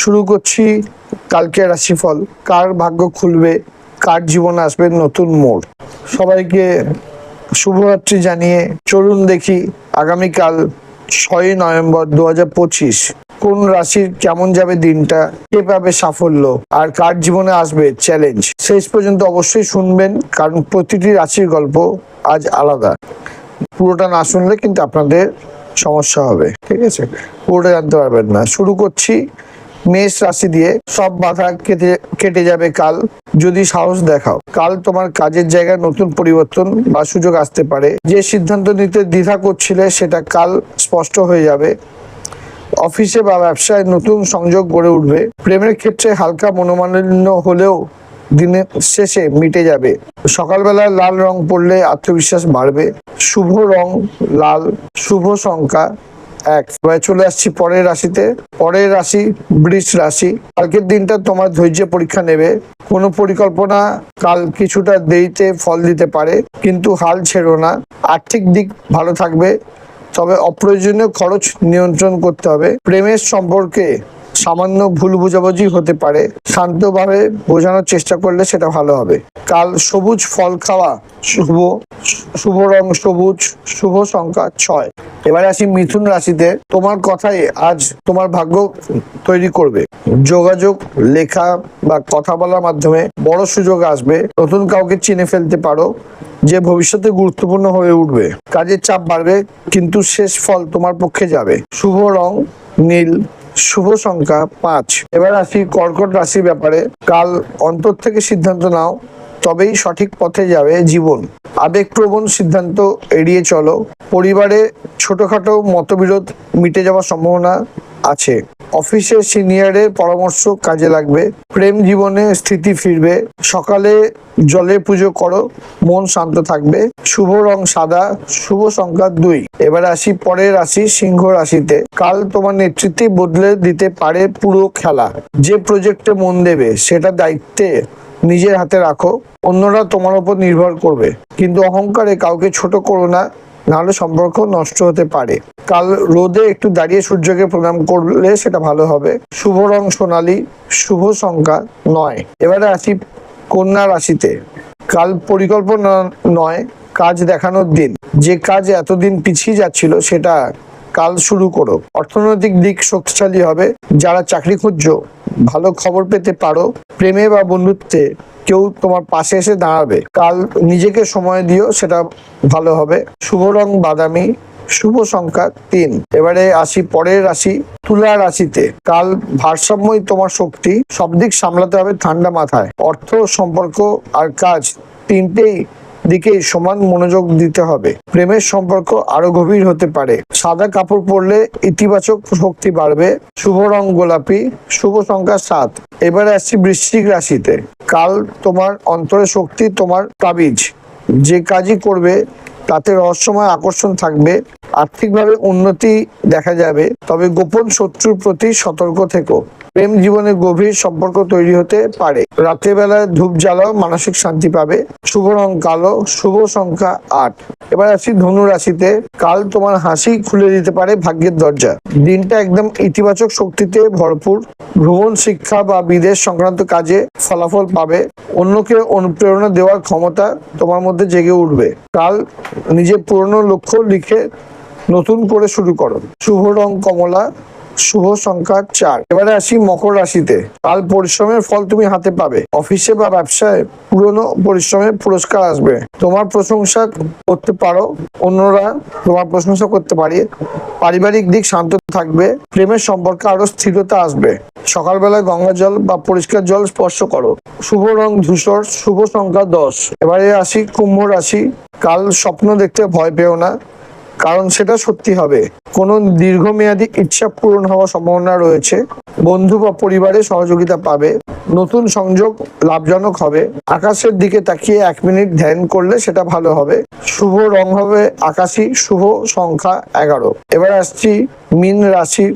শুরু করছি কালকে রাশিফল। কার ভাগ্য খুলবে, কার জীবনে আসবে নতুন মোড়? সবাইকে শুভরাত্রি জানিয়ে চলুন দেখি আগামীকাল ছয়ই নভেম্বর দু কোন রাশির কেমন যাবে দিনটা, কে পাবে সাফল্য, আর কার জীবনে আসবে চ্যালেঞ্জ শেষ পর্যন্ত অবশ্যই শুনবেন, কারণ প্রতিটি রাশির গল্প আজ আলাদা। পুরোটা না শুনলে কিন্তু আপনাদের সমস্যা হবে, ঠিক আছে? পুরোটা জানতে পারবেন না। শুরু করছি মেষ রাশি দিয়ে সব বাধা কেটে কেটে যাবে কাল। যদি সাহস দেখাও, কাল তোমার কাজের জায়গায় নতুন পরিবর্তন বা সুযোগ আসতে পারে। যে সিদ্ধান্ত নিতে দ্বিধা করছিলে, সেটা কাল স্পষ্ট হয়ে যাবে। অফিসে বা ব্যবসায় নতুন সংযোগ গড়ে উঠবে। প্রেমের ক্ষেত্রে হালকা মনোমালিন্য হলেও দিনের শেষে মিটে যাবে। সকালবেলা লাল রং পরলে আত্মবিশ্বাস বাড়বে। শুভ রং লাল, শুভ সংখ্যা এক। চলে আসছি পরের রাশিতে। পরের রাশি বৃষ রাশি। কালকের দিনটা তোমার ধৈর্য পরীক্ষা নেবে। কোনো পরিকল্পনা কাল কিছুটা দেরিতে ফল দিতে পারে, কিন্তু হাল ছেড়ো না। আর্থিক দিক ভালো থাকবে, তবে অপ্রয়োজনীয় খরচ নিয়ন্ত্রণ করতে হবে। প্রেমের সম্পর্কে সামান্য ভুল বোঝাবুঝি হতে পারে। শান্তভাবে বোঝানোর চেষ্টা করলে সেটা ভালো হবে। কাল সবুজ ফল খাওয়া শুভ। শুভ রং সবুজ, শুভ সংখ্যা ছয়। এবারে আসি মিথুন রাশিতে। তোমার কথাই আজ তোমার ভাগ্য তৈরি করবে। যোগাযোগ, লেখা বা কথা বলার মাধ্যমে বড় সুযোগ আসবে। নতুন কাউকে চিনে ফেলতে পারো, যে ভবিষ্যতে গুরুত্বপূর্ণ হয়ে উঠবে। কাজের চাপ বাড়বে, কিন্তু শেষ ফল তোমার পক্ষে যাবে। শুভ রং, নীল, শুভ সংখ্যা পাঁচ। এবার আসি কর্কট রাশির ব্যাপারে। কাল অন্তর থেকে সিদ্ধান্ত নাও। তবেই সঠিক পথে যাবে জীবন। আবেগপ্রবণ সিদ্ধান্ত এড়িয়ে চলো। পরিবারে ছোটখাটো মতবিরোধ মিটে যাওয়ার সম্ভাবনা আছে। অফিসের সিনিয়রের পরামর্শ কাজে লাগবে। প্রেম জীবনে স্থিতি ফিরবে। সকালে জলে পুজো করো। মন শান্ত থাকবে। শুভ রং সাদা। শুভ সংখ্যা দুই। এবার আসি পরের রাশি সিংহ রাশিতে। কাল তোমার নেতৃত্বে বদলে দিতে পারে পুরো খেলা। যে প্রজেক্টে মন দেবে, সেটা দায়িত্বে নিজের হাতে রাখো, অন্যরা তোমার উপর নির্ভর করবে। কিন্তু অহংকারে কাউকে ছোট করো না, নাহলে সম্পর্ক নষ্ট হতে পারে। কাল রোদে একটু দাঁড়িয়ে সূর্যকে প্রণাম করলে সেটা ভালো হবে। শুভ রং সোনালী, শুভ সংখ্যা নয়। এবারে আসি কন্যা রাশিতে। কাল পরিকল্পনা নয়, কাজ দেখানোর দিন। যে কাজ এতদিন পিছিয়ে যাচ্ছিল, সেটা কাল শুরু করো। অর্থনৈতিক দিক শক্তিশালী হবে। যারা চাকরি খুঁজছো, ভালো খবর পেতে পারো। প্রেমে বা বন্ধুত্বে কেউ তোমার পাশে এসে দাঁড়াবে। কাল নিজেকে সময় দিও, সেটা ভালো হবে। শুভ রং বাদামি, শুভ সংখ্যা তিন। এবারে আসি পরের রাশি, তুলা রাশিতে। কাল ভারসাম্যই তোমার শক্তি। সব দিক সামলাতে হবে ঠান্ডা মাথায়। অর্থ, সম্পর্ক আর কাজ তিনটেই দিকে সমান মনোযোগ দিতে হবে। প্রেমের সম্পর্ক আরও গভীর হতে পারে। সাদা কাপড় পরলে ইতিবাচক শক্তি বাড়বে। শুভ রং গোলাপি, শুভ সংখ্যা সাত। এবারে আসছি বৃশ্চিক রাশিতে। কাল তোমার অন্তরে শক্তি, তোমার তাবিজ। যে কাজই করবে, তাতে রহস্যময় আকর্ষণ থাকবে। আর্থিকভাবে উন্নতি দেখা যাবে। তবে গোপন শত্রুর প্রতি সতর্ক থেকো। প্রেম জীবনে গভীর সম্পর্ক তৈরি হতে পারে। রাতের বেলায় ধূপ জ্বালাও, মানসিক শান্তি পাবে। শুভ রং কালো, শুভ সংখ্যা আট। এবার আসি ধনু রাশিতে। কাল তোমার হাসি খুলে দিতে পারে ভাগ্যের দরজা। দিনটা একদম ইতিবাচক শক্তিতে ভরপুর। ভ্রমণ, শিক্ষা বা বিদেশ সংক্রান্ত কাজে ফলাফল পাবে। অন্যকে অনুপ্রেরণা দেওয়ার ক্ষমতা তোমার মধ্যে জেগে উঠবে। কাল নিজের পুরনো লক্ষ্য লিখে নতুন করে শুরু করো। শুভ রং কমলা শুভ সংখ্যা চার। এবারে আসি মকর রাশিতে। কাল পরিশ্রমের ফল তুমি হাতে পাবে। অফিসে বা ব্যবসায় পুরনো পরিশ্রমের পুরস্কার আসবে। তোমার প্রশংসা করতে পারো, অন্যরা তোমার প্রশংসা করতে পারে। পারিবারিক দিক শান্ত থাকবে, প্রেমের সম্পর্কে আরও স্থিরতা আসবে। সকালবেলা গঙ্গা জল বা পরিষ্কার জল স্পর্শ করো। শুভ রং ধূসর, শুভ সংখ্যা দশ। এবারে আসি কুম্ভ রাশি। কাল স্বপ্ন দেখতে ভয় পেও না। কারণ সেটা সত্যি হবে। কোনো দীর্ঘমেয়াদী ইচ্ছা পূরণ হওয়ার সম্ভাবনা রয়েছে। বন্ধু বা পরিবারের সহযোগিতা পাবে। নতুন সংযোগ লাভজনক হবে। আকাশের দিকে তাকিয়ে এক মিনিট ধ্যান করলে সেটা ভালো হবে। শুভ রং হবে আকাশী, শুভ সংখ্যা এগারো। এবার আসছি মিন রাশির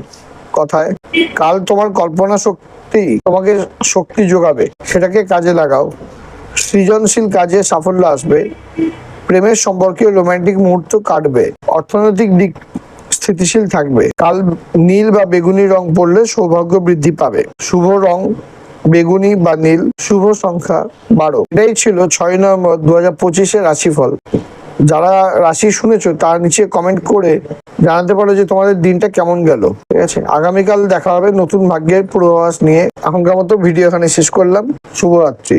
কথায়। কাল তোমার কল্পনা শক্তি তোমাকে শক্তি যোগাবে। সেটাকে কাজে লাগাও। সৃজনশীল কাজে সাফল্য আসবে। প্রেমের সম্পর্কে রোমান্টিক মুহূর্ত কাটবে, অর্থনৈতিক দিক স্থিতিশীল থাকবে। কাল নীল বা বেগুনি রং পরলে সৌভাগ্য বৃদ্ধি পাবে। শুভ রং, বেগুনি বা নীল, শুভ সংখ্যা বারো। এটাই ছিল ছয় নভেম্বর দু হাজার পঁচিশের রাশিফল। যারা রাশি শুনেছো, তার নিচে কমেন্ট করে জানাতে পারো যে তোমাদের দিনটা কেমন গেল। ঠিক আছে? আগামীকাল দেখা হবে নতুন ভাগ্যের পূর্বাভাস নিয়ে। এখনকার মতো ভিডিও এখানে শেষ করলাম। শুভরাত্রি।